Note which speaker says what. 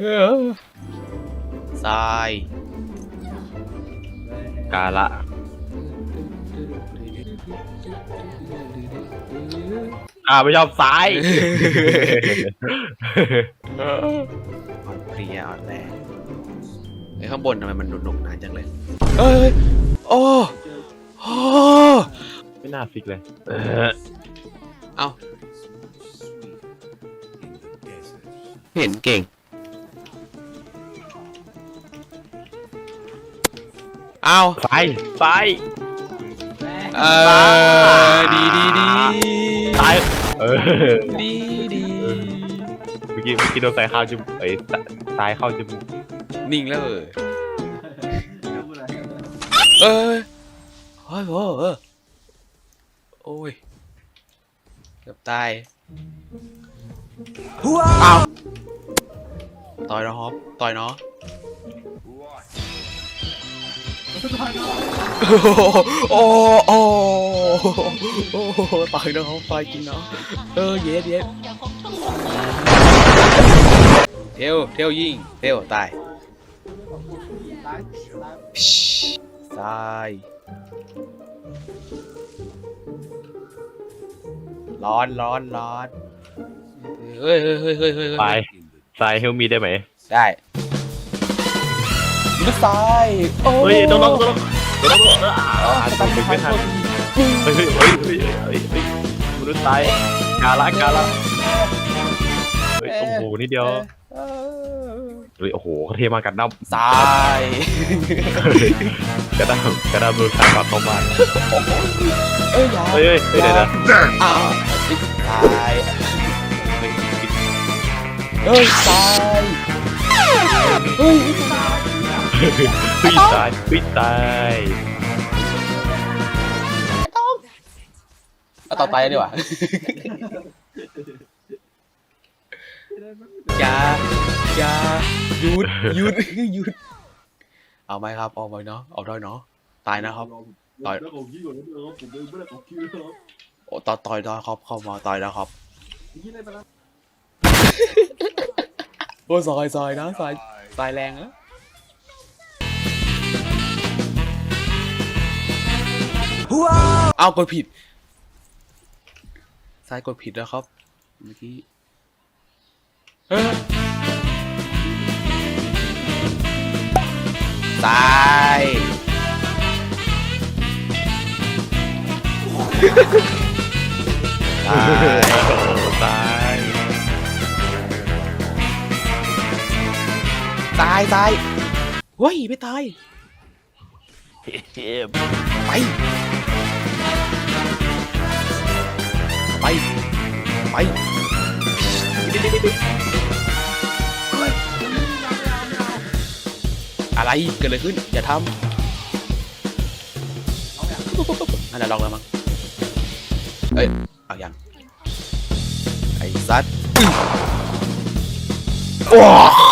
Speaker 1: เออ
Speaker 2: ทราย
Speaker 1: กาละอ่าไม่ชอบซ้าย
Speaker 2: อ่อนเพลียอ่อนแรงไอ้ข้างบนทำไมมันหนุกๆนานจังเลย
Speaker 1: เอ้ย
Speaker 2: โอ้โอ้
Speaker 1: ไม่น่าฟิกเลย เออ
Speaker 2: เอาเห็นเก่ง เอา
Speaker 1: ซ้ายซ้าย
Speaker 2: เออดีดีดี
Speaker 1: ซ้ายเออ
Speaker 2: ดีดี
Speaker 1: เมื่อกี้เมื่อกี้โดนสายเข้าจมูกเอ้ยสซ้ายเข้าจมูก
Speaker 2: นิ่งแล้วเออเออโอ้ยโอ้ยเออโอ้ยเกือบตายเอาต่อยเนาะฮอปต่อยเนาะ โอ้โอ้โอ้ต่อยเนาะฮอปต่อยจริงเนาะเออเย็ดเย็ดเทลเทลยิงเทลตายทรายร้อนร้อนร้อนเฮ้ยเฮ้ยเฮ้ยเฮ้ยเฮ้ย
Speaker 1: ซ้ายซ้ายเฮลมีได้ไหม
Speaker 2: ได้ ลูกทรายโอ้
Speaker 1: เฮ้ยต้องลองต้องลองต้องลองอ่าตัวเป็นไม่ทันเฮ้ยเฮ้ยเฮ้ยเฮ้ยเฮ้ยเฮ้ยมนุษย์ซ้ายกาละกาละเฮ้ยโอ้โหนิดเดียวเฮ้ยโอ้โหเขาเทมากันน้ำ
Speaker 2: ทราย
Speaker 1: กระดามกระดามโดนขาปัดเข้ามา
Speaker 2: เอ้ยอยา
Speaker 1: เฮ้ยเฮ้ยเฮ้ยเดี๋ยวนะ
Speaker 2: อ้าวทรายเอ้ยทรายเฮ้ย
Speaker 1: เฮ้ยตายเฮ้ยตาย
Speaker 2: เอาต่อไปดีกว่าอย่าอย่าหยุดหยุดหยุด เอาไหมครับ เอาไหมเนาะ เอาได้เนาะ ตายนะครับ ต่อย
Speaker 3: แล้วของยี่ก่อนแล้วนะครับผมเองไม่ได้ของคิวนะครับ
Speaker 2: โอ้ต่อยต่อยได้ครับ เข้ามาต่อยนะครับ
Speaker 3: ยี่ได้ไปแล้ว
Speaker 2: โอ้ซอยซอยนะซอยซอยแรงนะ เอากดผิดซายกดผิดแล้วครับ เมื่อกี้เฮ้ยซายซาย
Speaker 1: โอ้โหตาย
Speaker 2: ตายตายเฮ้ย ไม่ตาย
Speaker 1: เฮ้ย
Speaker 2: ไปไป ไปอะไรเกิดอะไรขึ้น อย่าทำอันนั้นลองแล้วมั้งเอ้ยเอาอย่างไอ้สัตว์ว้